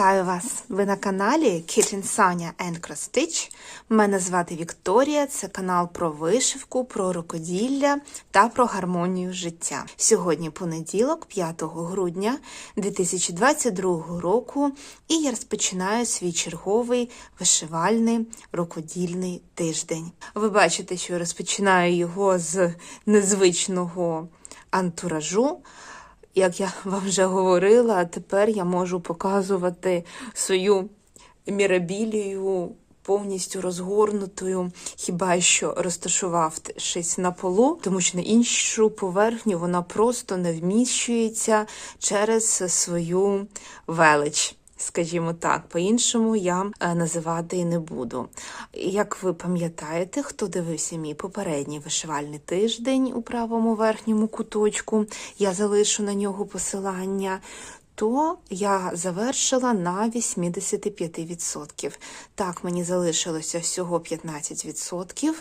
Вітаю вас! Ви на каналі Kitchen Sanya and Cross Stitch. Мене звати Вікторія. Це канал про вишивку, про рукоділля та про гармонію життя. Сьогодні понеділок, 5 грудня 2022 року, і я розпочинаю свій черговий вишивальний рукодільний тиждень. Ви бачите, що я розпочинаю його з незвичного антуражу. Як я вам вже говорила, тепер я можу показувати свою мірабілію повністю розгорнутою, хіба що розташувавшись на полу, тому що на іншу поверхню вона просто не вміщується через свою велич. Скажімо так, по-іншому я е, називати не буду. Як ви пам'ятаєте, хто дивився мій попередній вишивальний тиждень у правому верхньому куточку, я залишу на нього посилання. То я завершила на 85%. Так, мені залишилося всього 15%.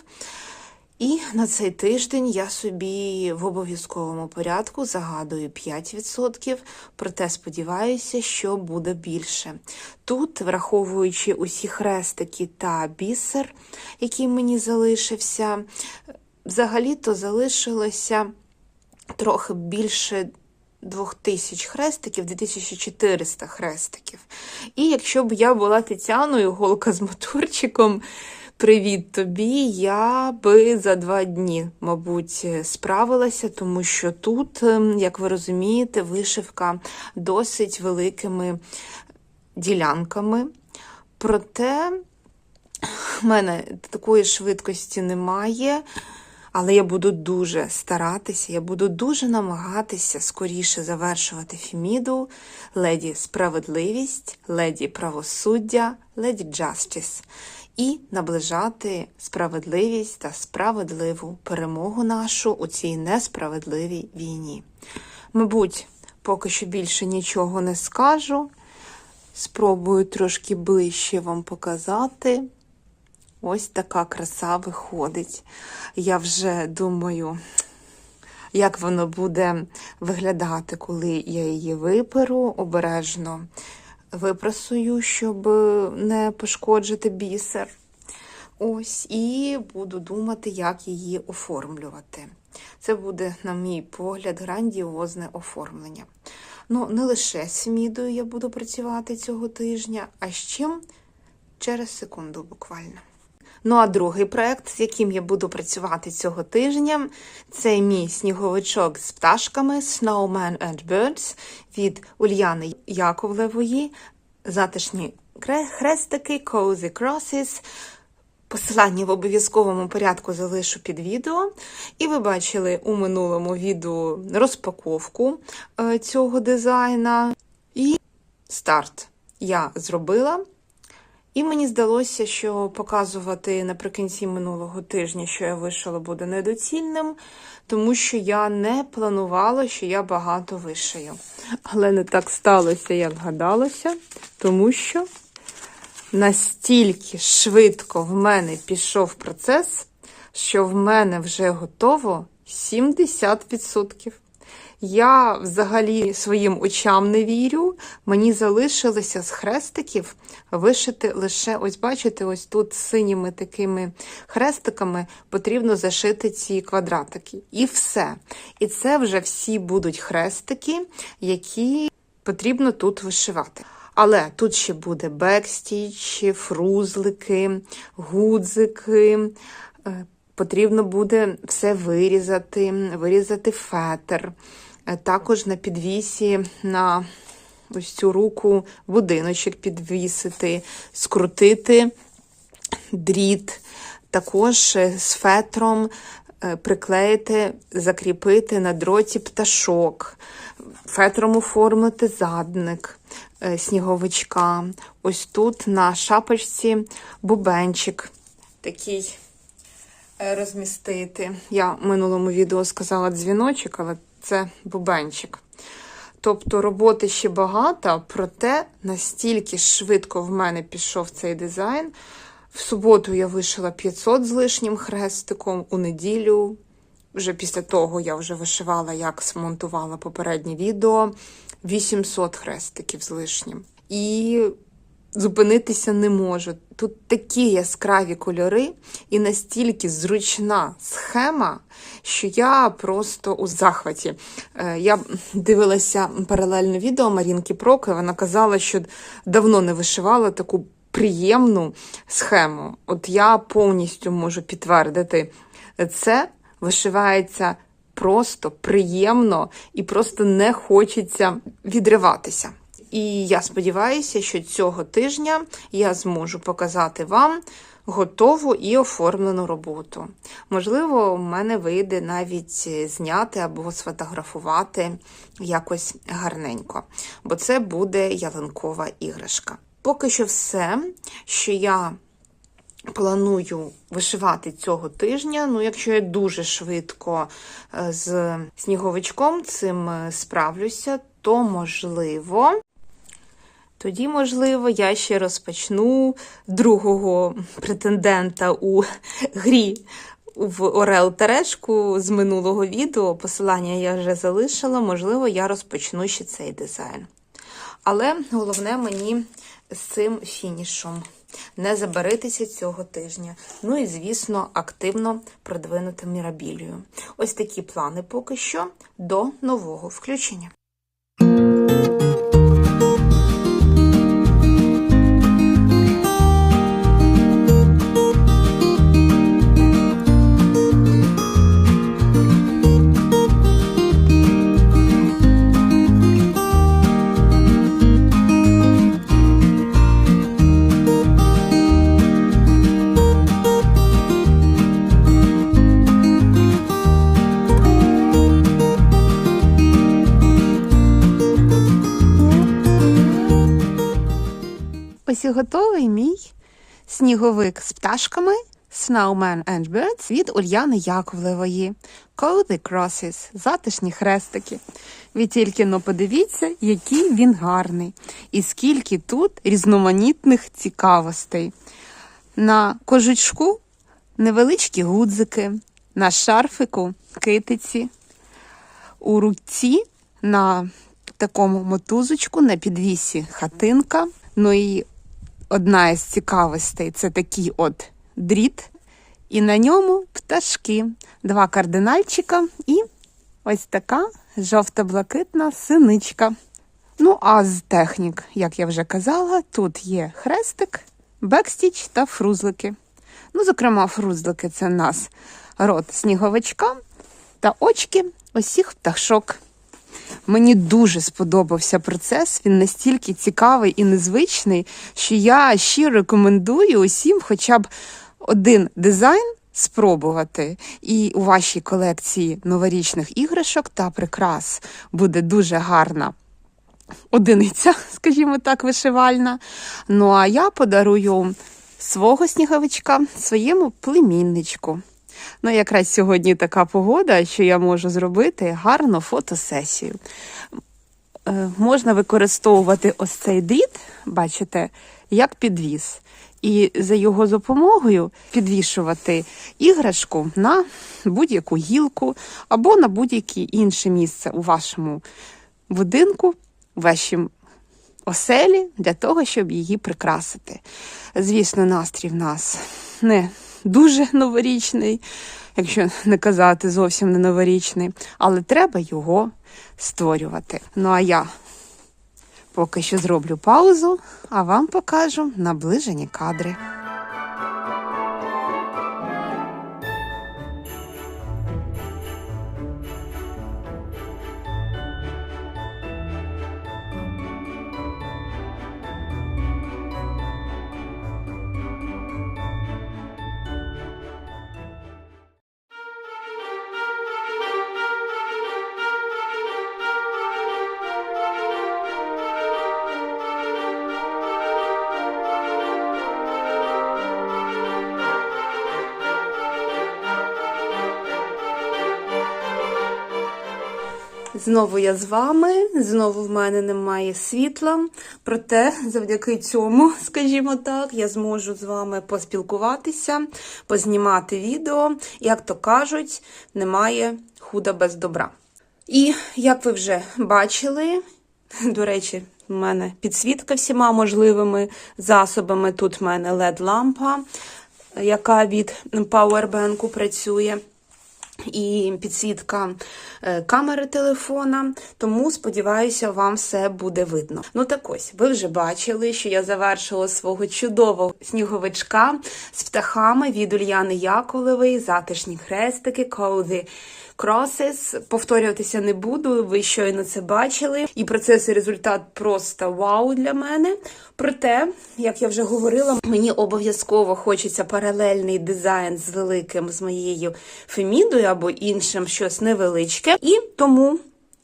І на цей тиждень я собі в обов'язковому порядку загадую 5%, проте сподіваюся, що буде більше. Тут, враховуючи усі хрестики та бісер, який мені залишився, взагалі-то залишилося трохи більше. 2000 хрестиків, 2400 хрестиків. І якщо б я була Тетяною, голка з моторчиком, Привіт тобі! Я би за два дні, мабуть, справилася, тому що тут, ем, як ви розумієте, вишивка досить великими ділянками. Проте в мене такої швидкості немає. Але я буду дуже старатися, я буду дуже намагатися скоріше завершувати Фіміду, леді справедливість, леді правосуддя, леді Justice і наближати справедливість та справедливу перемогу нашу у цій несправедливій війні. Мабуть, поки що більше нічого не скажу. Спробую трошки ближче вам показати. Ось така краса виходить. Я вже думаю, як воно буде виглядати, коли я її виперу обережно випрасую, щоб не пошкоджити бісер. Ось, і буду думати, як її оформлювати. Це буде, на мій погляд, грандіозне оформлення. Ну, не лише з мідою я буду працювати цього тижня, а з чим через секунду буквально. Ну, а другий проект, з яким я буду працювати цього тижня, це мій сніговичок з пташками Snowman and Birds від Ульяни Яковлевої, затишні хрестики, Cozy Crosses. Посилання в обов'язковому порядку залишу під відео. І ви бачили у минулому відео розпаковку е, цього дизайна. І старт я зробила. І мені здалося, що показувати наприкінці минулого тижня, що я вишила, буде недоцільним, тому що я не планувала, що я багато вишию. Але не так сталося, як гадалося, тому що настільки швидко в мене пішов процес, що в мене вже готово 70%. Я взагалі своїм очам не вірю. Мені залишилося з хрестиків вишити лише, ось бачите, ось тут синіми такими хрестиками потрібно зашити ці квадратики. І все. І це вже всі будуть хрестики, які потрібно тут вишивати. Але тут ще буде бекстіч, фрузлики, гудзики. Е, потрібно буде все вирізати, вирізати фетр. Е, також на підвісі на ось цю руку будиночок підвісити, скрутити дріт, також е, з фетром е, приклеїти, закріпити на дроті пташок, фетром оформити задник сніговичка. Ось тут на шапочці бубенчик такий розмістити. Я в минулому відео сказала дзвіночок, але це бубенчик. Тобто роботи ще багато, проте настільки швидко в мене пішов цей дизайн. В суботу я вишила 500 з лишнім хрестиком, у неділю, вже після того я вже вишивала, як смонтувала попереднє відео, 800 хрестиків з лишнім. і зупинитися не можу. Тут такі яскраві кольори і настільки зручна схема, що я просто у захваті. Е, Я дивилася паралельне відео Марінки Проки, вона казала, що давно не вишивала таку приємну схему. От я повністю можу підтвердити це вишивається просто приємно і просто не хочеться відриватися. І я сподіваюся, що цього тижня я зможу показати вам готову і оформлену роботу. Можливо, у мене вийде навіть зняти або сфотографувати якось гарненько, бо це буде ялинкова іграшка. Поки що все, що я планую вишивати цього тижня. Ну, якщо я дуже швидко е, з сніговичком цим е, справлюся, то можливо. Тоді, можливо, я ще розпочну другого претендента у грі в Орел Терешку з минулого відео. Посилання я вже залишила, можливо, я розпочну ще цей дизайн. Але головне мені з цим фінішом не забаритися цього тижня. Ну і, звісно, активно продвинути мірабілію. Ось такі плани поки що до нового включення. Ось і готовий мій сніговик з пташками Snowman and Birds від Ульяни Яковлевої. Cozy Crosses, затишні хрестики. Ви тільки но подивіться, який він гарний. І скільки тут різноманітних цікавостей. На кожучку невеличкі гудзики, на шарфику китиці, у руці на такому мотузочку на підвісі хатинка. Ну і одна із цікавостей це такий от дріт, і на ньому пташки, два кардинальчика і ось така жовто-блакитна синичка. Ну, а з технік, як я вже казала, тут є хрестик, бекстіч та фрузлики. Ну, зокрема, фрузлики це нас рот сніговичка та очки усіх пташок. Мені дуже сподобався процес. Він настільки цікавий і незвичний, що я щиро рекомендую усім хоча б один дизайн спробувати. І у вашій колекції новорічних іграшок та прикрас буде дуже гарна. Одиниця, скажімо так, вишивальна. Ну а я подарую свого сніговичка своєму племінничку. Ну, якраз сьогодні така погода, що я можу зробити гарну фотосесію. Е, можна використовувати ось цей дріт, бачите, як підвіс. І за його допомогою підвішувати іграшку на будь-яку гілку або на будь-яке інше місце у вашому будинку, у вашій оселі, для того, щоб її прикрасити. Звісно, настрій в нас не дуже новорічний, якщо не казати зовсім не новорічний, але треба його створювати. Ну а я поки що зроблю паузу, а вам покажу наближені кадри. Знову я з вами, знову в мене немає світла. Проте, завдяки цьому, скажімо так, я зможу з вами поспілкуватися, познімати відео. Як то кажуть, немає худа без добра. І як ви вже бачили, до речі, У мене підсвітка всіма можливими засобами. Тут в мене LED-лампа, яка від Powerbank працює. І підсвітка е, камери телефона, тому сподіваюся, вам все буде видно. Ну так ось, ви вже бачили, що я завершила свого чудового сніговичка з птахами від Ульяни Яковлевої, затишні хрестики, Cozy Crosses. Повторюватися не буду, ви щойно це бачили. І процес і результат просто вау для мене. Проте, як я вже говорила, мені обов'язково хочеться паралельний дизайн з великим з моєю фемідою або іншим щось невеличке. І тому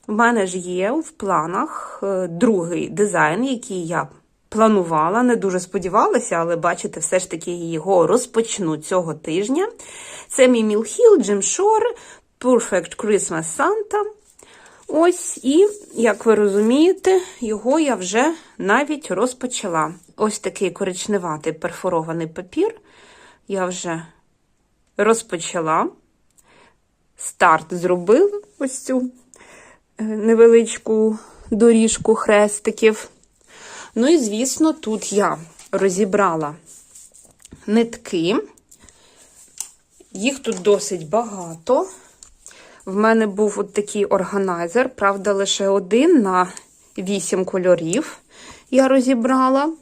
в мене ж є в планах е, другий дизайн, який я планувала, не дуже сподівалася, але бачите, все ж таки його розпочну цього тижня. Це мій Мілхіл, Джим Шор, Perfect Christmas Santa. Ось, і, як ви розумієте, його я вже навіть розпочала. Ось такий коричневатий перфорований папір. Я вже розпочала. Старт зробила ось цю е, невеличку доріжку хрестиків. Ну і, звісно, тут я розібрала нитки. Їх тут досить багато. В мене був от такий органайзер, правда, лише один на 8 кольорів я розібрала.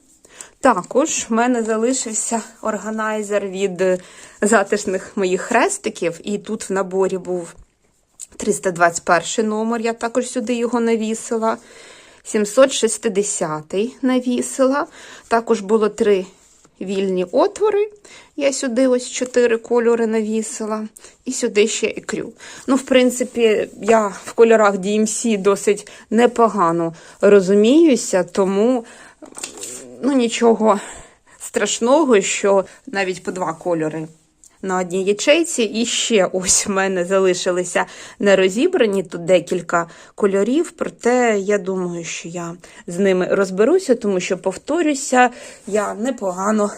Також в мене залишився органайзер від затишних моїх хрестиків, і тут в наборі був 321 номер, я також сюди його навісила. 760 навісила. Також було три вільні отвори. Я сюди ось чотири кольори навісила, і сюди ще ікрю. Ну, в принципі, я в кольорах DMC досить непогано розуміюся, тому ну, нічого страшного, що навіть по два кольори на одній ячейці. І ще ось в мене залишилися нерозібрані тут декілька кольорів, проте я думаю, що я з ними розберуся, тому що, повторюся, я непогано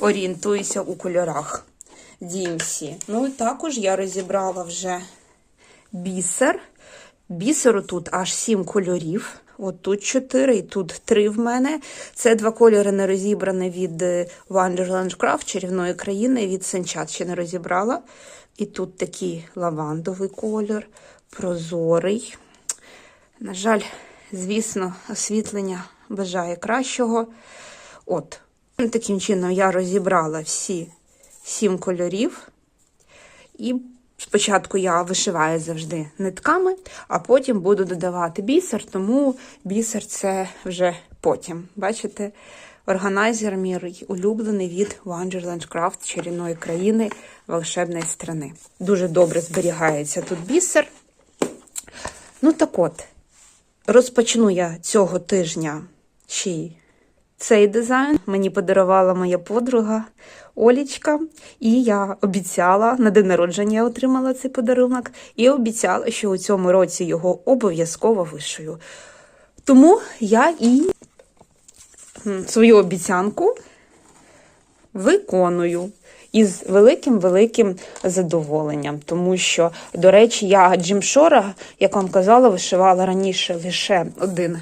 орієнтуюся у кольорах DMC. Ну і також я розібрала вже бісер. Бісеру тут аж сім кольорів. От тут 4 і тут 3 в мене. Це два кольори не розібрані від е, Wonderland Craft чарівної країни від Сенчат ще не розібрала. І тут такий лавандовий колір, прозорий. На жаль, звісно, освітлення бажає кращого. От, таким чином я розібрала всі сім кольорів. І Спочатку я вишиваю завжди нитками, а потім буду додавати бісер, тому бісер це вже потім. Бачите, органайзер мій улюблений від Wonderland Craft чарівної країни волшебної страни. Дуже добре зберігається тут бісер. Ну так от, розпочну я цього тижня ще й цей дизайн. Мені подарувала моя подруга Олічка, і я обіцяла на день народження я отримала цей подарунок, і обіцяла, що у цьому році його обов'язково вишию. Тому я і свою обіцянку виконую. Із великим-великим задоволенням, тому що, до речі, я Джимшора, як вам казала, вишивала раніше лише один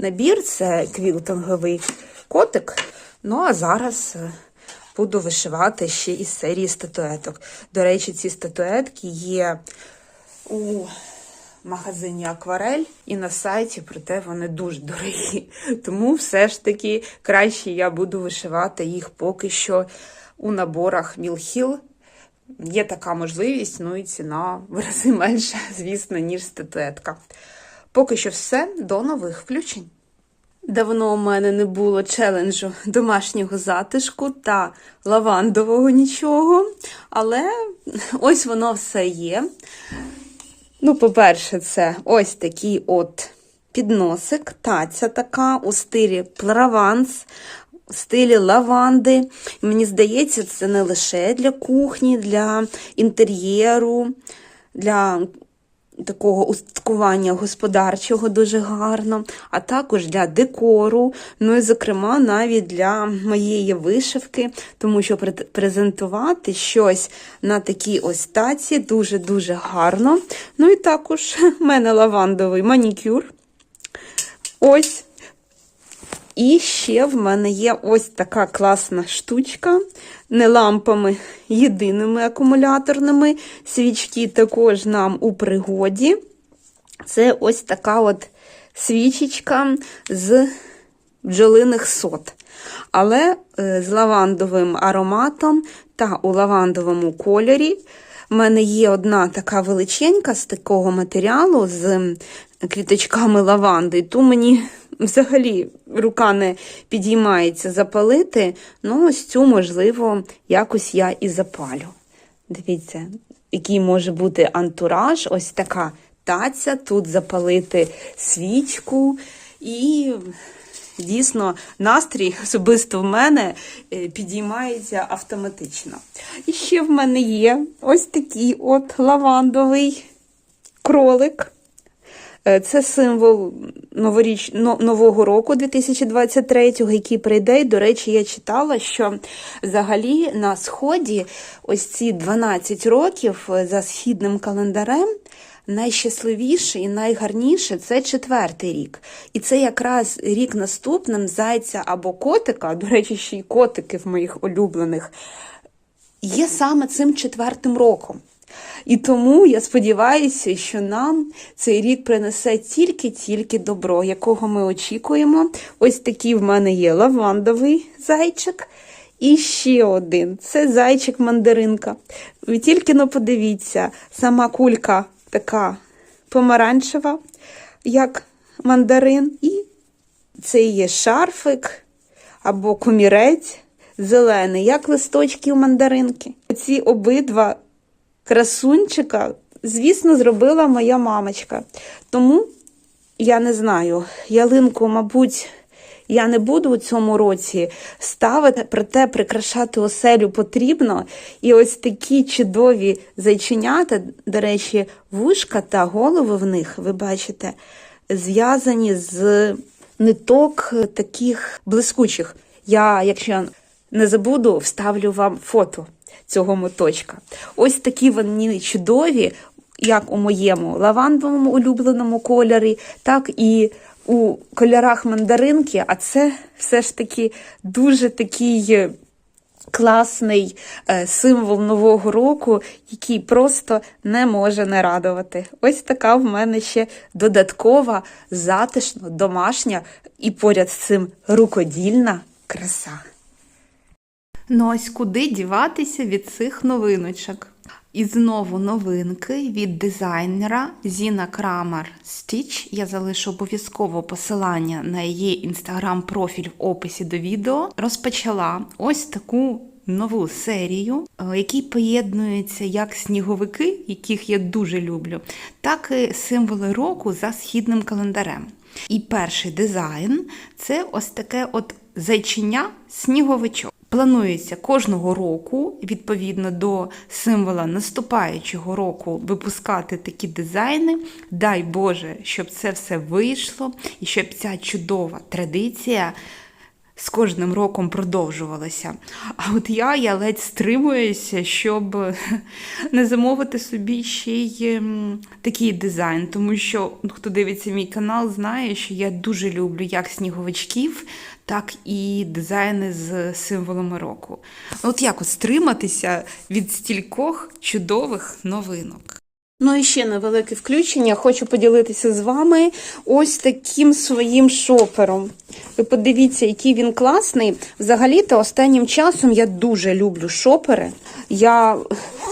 набір це квілтинговий котик. Ну, а зараз буду вишивати ще із серії статуеток. До речі, ці статуетки є у магазині Акварель і на сайті, проте вони дуже дорогі. Тому все ж таки краще я буду вишивати їх поки що у наборах Мілхіл. Є така можливість, ну і ціна в рази менша, звісно, ніж статуетка. Поки що все, до нових включень. Давно у мене не було челенджу домашнього затишку та лавандового нічого, але ось воно все є. Ну, по-перше, це ось такий от підносик, таця така у стилі плараванс, у стилі лаванди. Мені здається, це не лише для кухні, для інтер'єру, для такого устаткування господарчого дуже гарно, а також для декору, ну і, зокрема, навіть для моєї вишивки, тому що презентувати щось на такій ось таці дуже-дуже гарно. Ну і також в мене лавандовий манікюр. Ось. І ще в мене є ось така класна штучка. Не лампами єдиними акумуляторними. Свічки також нам у пригоді. Це ось така от свічечка з бджолиних сот. Але е, з лавандовим ароматом та у лавандовому кольорі. У мене є одна така величенька з такого матеріалу з квіточками лаванди. Ту мені взагалі рука не підіймається запалити. Ну, ось цю, можливо, якось я і запалю. Дивіться, який може бути антураж, ось така таця, тут запалити свічку і. Дійсно, настрій особисто в мене е, підіймається автоматично. І ще в мене є ось такий от лавандовий кролик. Е, Це символ новоріч... Нового року 2023, який прийде. І, до речі, я читала, що взагалі на Сході ось ці 12 років е, за східним календарем найщасливіше і найгарніше це четвертий рік. І це якраз рік наступним зайця або котика, до речі, ще й котики в моїх улюблених, є саме цим четвертим роком. І тому я сподіваюся, що нам цей рік принесе тільки-тільки добро, якого ми очікуємо. Ось такий в мене є лавандовий зайчик. І ще один це зайчик-мандаринка. Ви тільки но подивіться, сама кулька така помаранчева, як мандарин, і це є шарфик або комірець зелений, як листочки у мандаринки. Ці обидва красунчика, звісно, зробила моя мамочка. Тому я не знаю, ялинку, мабуть, я не буду у цьому році ставити, проте прикрашати оселю потрібно. І ось такі чудові зайченята, до речі, вушка та голови в них, ви бачите, зв'язані з ниток таких блискучих. Я, якщо не забуду, вставлю вам фото цього моточка. Ось такі вони чудові, як у моєму лавандовому улюбленому кольорі, так і у кольорах мандаринки, а це все ж таки дуже такий е, класний е, символ Нового року, який просто не може не радувати. Ось така в мене ще додаткова, затишна, домашня і поряд з цим рукодільна краса. Ну ось куди діватися від цих новиночок? І знову новинки від дизайнера Зіна Крамер Stitch. Я залишу обов'язково посилання на її інстаграм-профіль в описі до відео. Розпочала ось таку нову серію, е, якій поєднуються як сніговики, яких я дуже люблю, так і символи року за східним календарем. І перший дизайн це ось таке от зайчиня сніговичок. Планується кожного року, відповідно до символа наступаючого року, випускати такі дизайни. Дай Боже, щоб це все вийшло і щоб ця чудова традиція з кожним роком продовжувалася. А от я, я ледь стримуюся, щоб не замовити собі ще й ем, такий дизайн, тому що ну, хто дивиться мій канал, знає, що я дуже люблю як сніговичків, так і дизайни з символами року. От як от стриматися від стількох чудових новинок. Ну і ще невелике включення. Хочу поділитися з вами ось таким своїм шопером. Ви подивіться, який він класний. Взагалі-то останнім часом я дуже люблю шопери. Я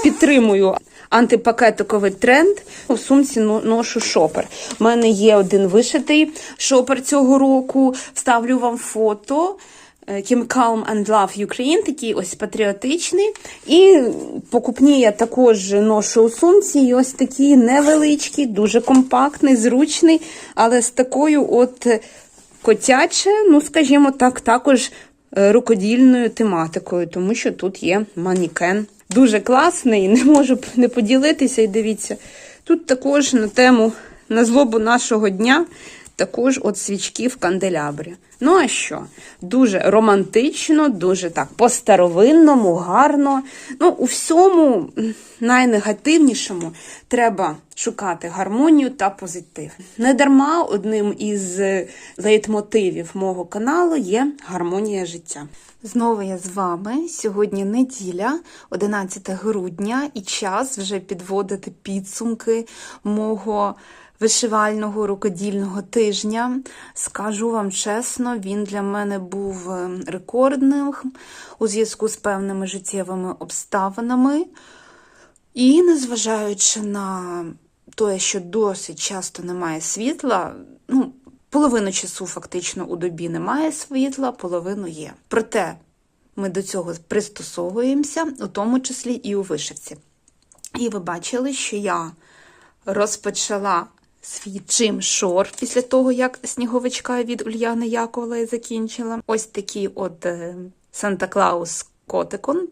підтримую антипакетиковий тренд. У сумці ношу шопер. У мене є один вишитий шопер цього року. Вставлю вам фото. Е, Kim Calm and Love Ukraine, такий ось патріотичний. І покупні я також ношу у сумці. І ось такий невеличкий, дуже компактний, зручний, але з такою от котяче, ну скажімо так, також е, рукодільною тематикою, тому що тут є манікен. Дуже класний, не можу не поділитися. І дивіться, тут також на тему на злобу нашого дня також от свічки в канделябрі. Ну а що? Дуже романтично, дуже так по-старовинному, гарно. Ну, у всьому найнегативнішому треба шукати гармонію та позитив. Не дарма одним із лейтмотивів мого каналу є гармонія життя. Знову я з вами. Сьогодні неділя, 11 грудня, і час вже підводити підсумки мого вишивального рукодільного тижня. Скажу вам чесно, він для мене був е, рекордним у зв'язку з певними життєвими обставинами. І незважаючи на те, що досить часто немає світла, ну, половину часу фактично у добі немає світла, половину є. Проте ми до цього пристосовуємося, у тому числі і у вишивці. І ви бачили, що я розпочала свій чим шор після того, як сніговичка від Ульяни Яковлеї закінчила. Ось такий от е, Санта-Клаус котикон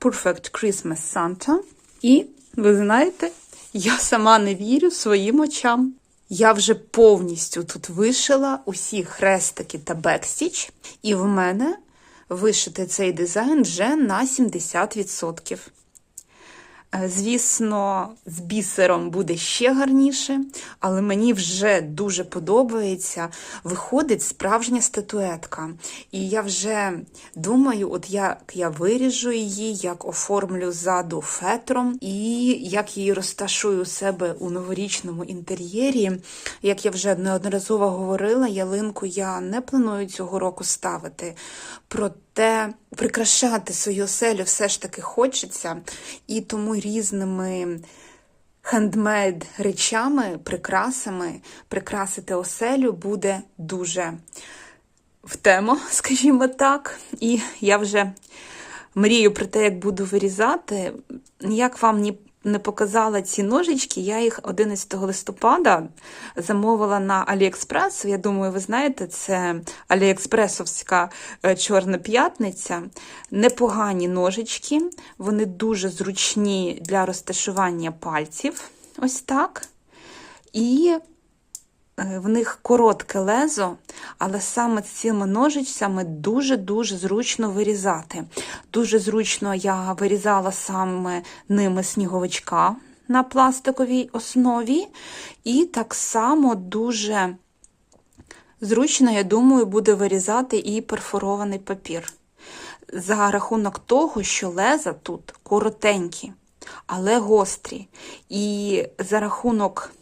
Perfect Christmas Santa. І ви знаєте, я сама не вірю своїм очам. Я вже повністю тут вишила усі хрестики та бекстіч, і в мене вишити цей дизайн вже на 70%. Е, Звісно, з бісером буде ще гарніше, але мені вже дуже подобається. Виходить справжня статуетка. І я вже думаю, от як я виріжу її, як оформлю ззаду фетром, і як її розташую у себе у новорічному інтер'єрі. Як я вже неодноразово говорила, ялинку я не планую цього року ставити. Проте прикрашати свою оселю все ж таки хочеться, і тому різними хендмейд речами, прикрасами прикрасити оселю буде дуже в тему, скажімо так. І я вже мрію про те, як буду вирізати. Як вам ні не показала ці ножички, я їх 11 листопада замовила на Аліекспрес. Я думаю, ви знаєте, це Аліекспресовська е, Чорна п'ятниця. Непогані ножички, вони дуже зручні для розташування пальців. Ось так. І в них коротке лезо, але саме цими ножицями дуже-дуже зручно вирізати. Дуже зручно я вирізала саме ними сніговичка на пластиковій основі, і так само дуже зручно, я думаю, буде вирізати і перфорований папір. За рахунок того, що леза тут коротенькі, але гострі. І за рахунок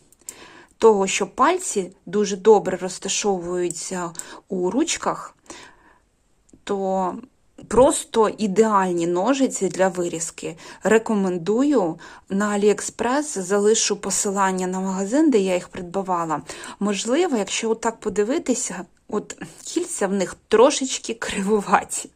того, що пальці дуже добре розташовуються у ручках, то просто ідеальні ножиці для вирізки. Рекомендую на Аліекспрес залишу посилання на магазин, де я їх придбавала. Можливо, якщо отак подивитися, от кільця в них трошечки кривуваті.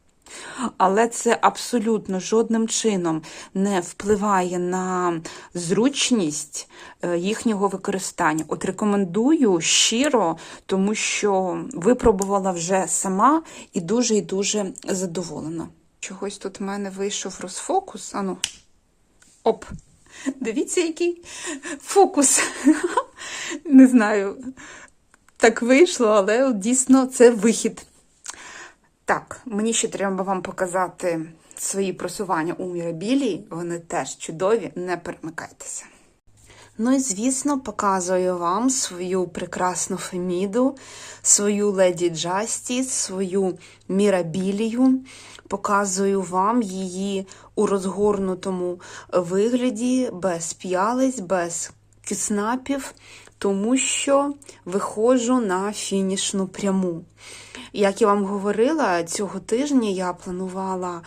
Але це абсолютно жодним чином не впливає на зручність е, їхнього використання. От рекомендую щиро, тому що випробувала вже сама і дуже і дуже задоволена. Чогось тут в мене вийшов розфокус. Ану, оп! Дивіться, який фокус. Не знаю, так вийшло, але дійсно це вихід. Так, мені ще треба вам показати свої просування у Мірабілі. Вони теж чудові, не перемикайтеся. Ну і, звісно, показую вам свою прекрасну Феміду, свою Леді Джастіс, свою Мірабілію. Показую вам її у розгорнутому вигляді, без п'ялиць, без кіснапів, тому що виходжу на фінішну пряму. Як я вам говорила, цього тижня я планувала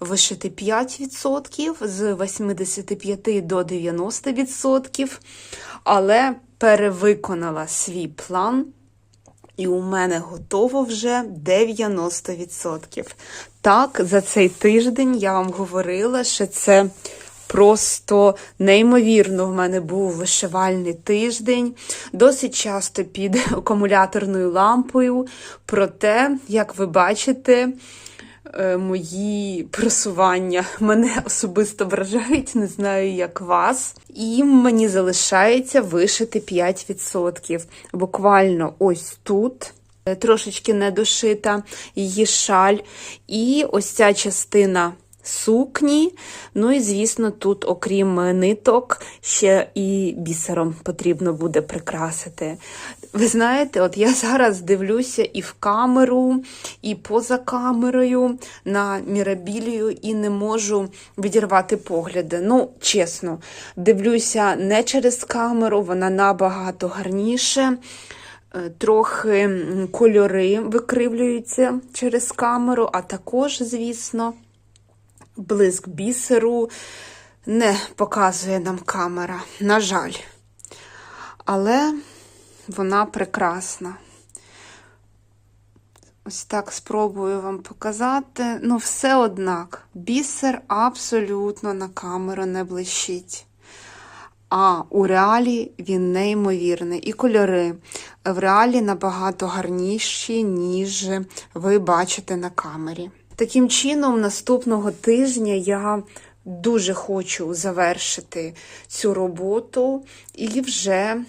вишити 5% з 85 до 90%, але перевиконала свій план. І у мене готово вже 90%. Так, за цей тиждень я вам говорила, що це просто неймовірно в мене був вишивальний тиждень, досить часто під акумуляторною лампою. Проте, як ви бачите, е, мої просування мене особисто вражають, не знаю, як вас. І мені залишається вишити 5%. Буквально ось тут. е, Трошечки не дошита її шаль. І ось ця частина сукні. Ну і, звісно, тут, окрім ниток, ще і бісером потрібно буде прикрасити. Ви знаєте, от я зараз дивлюся і в камеру, і поза камерою на мірабілію, і не можу відірвати погляди. Ну, чесно, дивлюся не через камеру, вона набагато гарніше. Е, Трохи кольори викривлюються через камеру, а також, звісно, блиск бісеру не показує нам камера, на жаль. Але вона прекрасна. Ось так спробую вам показати. Ну, все однак, бісер абсолютно на камеру не блищить. А у реалі він неймовірний. І кольори в реалі набагато гарніші, ніж ви бачите на камері. Таким чином, наступного тижня я дуже хочу завершити цю роботу і вже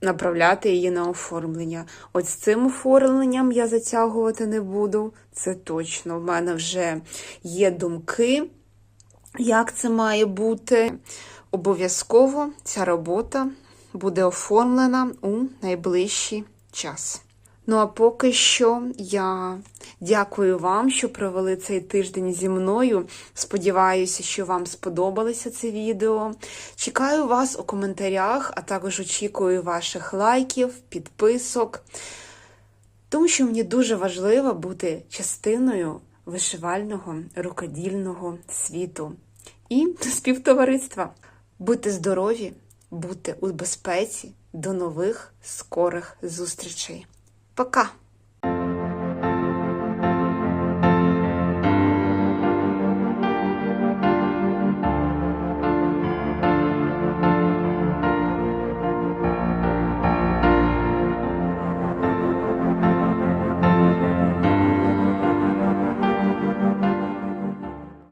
направляти її на оформлення. От з цим оформленням я затягувати не буду, це точно. В мене вже є думки, як це має бути. Обов'язково ця робота буде оформлена у найближчий час. Ну а поки що я дякую вам, що провели цей тиждень зі мною. Сподіваюся, що вам сподобалося це відео. Чекаю вас у коментарях, а також очікую ваших лайків, підписок, тому що мені дуже важливо бути частиною вишивального рукодільного світу і співтовариства. Будьте здорові, будьте у безпеці. До нових скорих зустрічей. Пока!